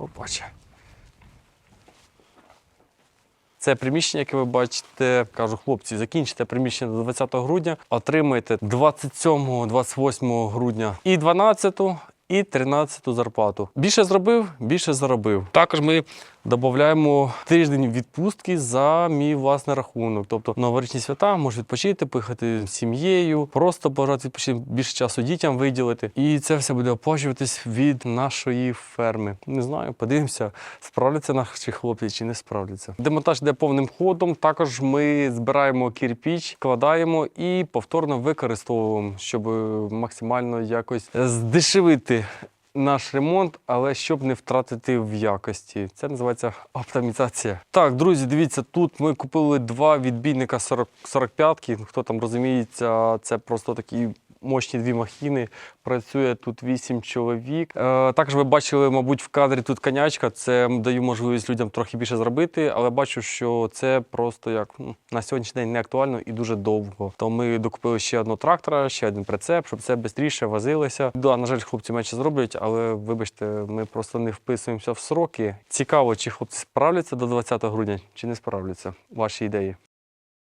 Опача. Це приміщення, яке ви бачите, кажу, хлопці, закінчите приміщення до 20 грудня, отримаєте 27, 28 грудня і 12, і 13 зарплату. Більше зробив, більше заробив. Також ми додаємо тиждень відпустки за мій власний рахунок. Тобто новорічні свята можеш відпочити, поїхати з сім'єю, просто бажати відпочити, більше часу дітям виділити. І це все буде оплачуватись від нашої ферми. Не знаю, подивимося, справляться наші хлопці чи не справляться. Демонтаж йде повним ходом. Також ми збираємо кірпіч, складаємо і повторно використовуємо, щоб максимально якось здешевити наш ремонт, але щоб не втратити в якості. Це називається оптимізація. Так, друзі, дивіться, тут ми купили два відбійника 40, 45-ки. Хто там розуміється, це просто такі. Мощні дві махіни, працює тут вісім чоловік. Е, також ви бачили, мабуть, в кадрі тут конячка. Це даю можливість людям трохи більше зробити, але бачу, що це просто як ну, на сьогоднішній день не актуально і дуже довго. То ми докупили ще одного трактора, ще один прицеп, щоб це швидше возилося. Да, на жаль, хлопці менше зроблять, але вибачте, ми просто не вписуємося в сроки. Цікаво, чи хлопці справляться до 20 грудня, чи не справляться. Ваші ідеї.